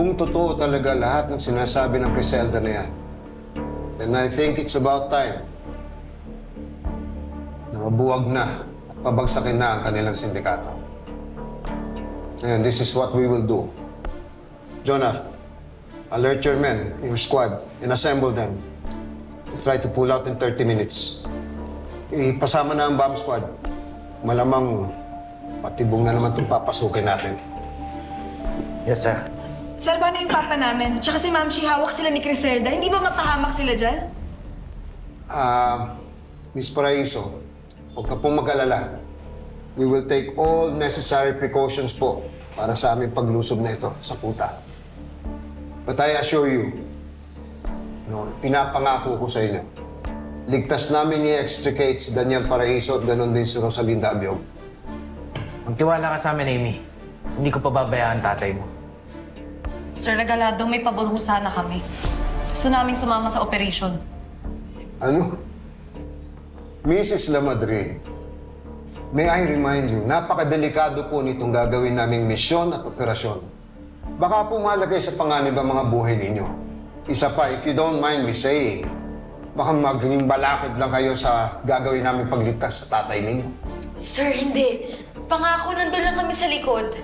kung totoo talaga lahat ng sinasabi ng Criselda na yan, then I think it's about time na mabuwag na at pabagsakin na ang kanilang sindikato. And this is what we will do. Jonah, alert your men, your squad, and assemble them. We'll try to pull out in 30 minutes. Ipasama na ang bomb squad. Malamang patibong na naman itong papasukin natin. Yes, sir. Sir, paano yung papa namin? Tsaka si Ma'am Shi, hawak sila ni Criselda. Hindi ba mapahamak sila dyan? Ah, Miss Paraiso, huwag ka pong mag-alala. We will take all necessary precautions po para sa aming paglusob na ito sa puta. But I assure you, no, pinapangako ko sa inyo, ligtas namin i-extricate si Daniel Paraiso at ganon din si Rosalinda Abiog. Magtiwala ka sa amin, Amy. Hindi ko pababayaan tatay mo. Sir Regalado, may pabor ho sana kami. Gusto naming sumama sa operation. Ano? Mrs. Lamadrid, may I remind you, napakadelikado po nitong gagawin naming misyon at operasyon. Baka po malagay sa panganib ang mga buhay ninyo. Isa pa, if you don't mind me saying, baka maging balakid lang kayo sa gagawin namin pagligtas sa tatay ninyo. Sir, hindi. Pangako, nandun lang kami sa likod.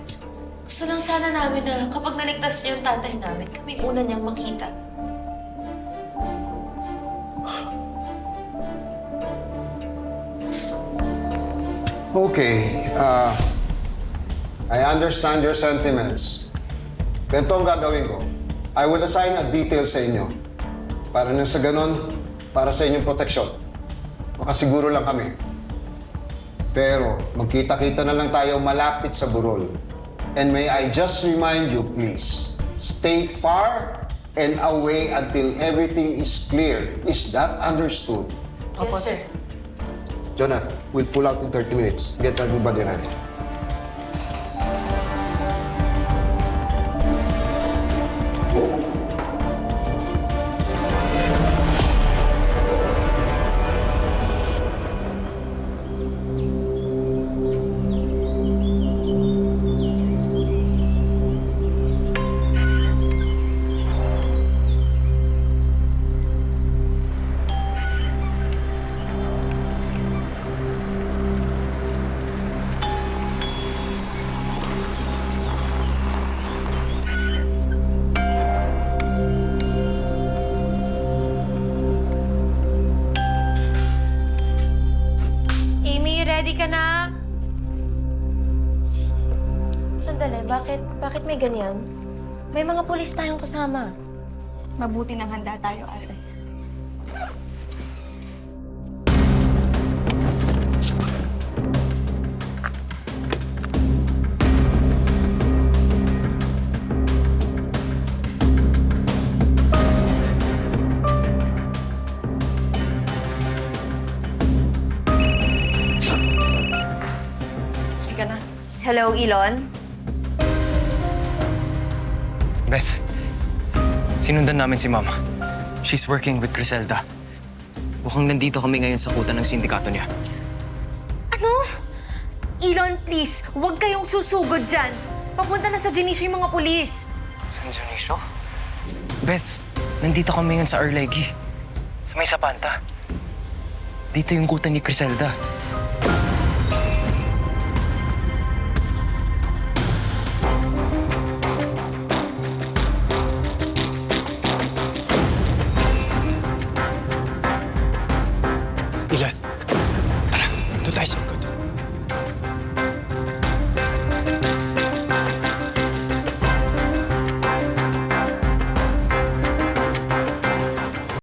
Gusto lang sana namin na kapag naligtas niya yung tatay namin, kami una niyang makita. Okay, uh, I understand your sentiments. Ganito ang gagawin ko. I will assign a detail sa inyo. Para nang sa ganon, para sa inyong proteksyon. Makasiguro lang kami. Pero magkita-kita na lang tayo malapit sa burol. And may I just remind you, please, stay far and away until everything is clear. Is that understood? Yes, sir. Jonah, we'll pull out in 30 minutes. Get everybody ready. Ready ka na? Sandali, bakit, bakit may ganyan? May mga pulis tayong kasama. Mabuti nang handa tayo, ate. Hello, Elon? Beth, sinundan namin si Mama. She's working with Griselda. Mukhang nandito kami ngayon sa kuta ng sindikato niya. Ano? Elon, please, huwag kayong susugod dyan. Papunta na sa Genisio yung mga pulis. San Dionisio? Beth, nandito kami ngayon sa Arlegui. Sa may Sapanta. Dito yung kuta ni Griselda.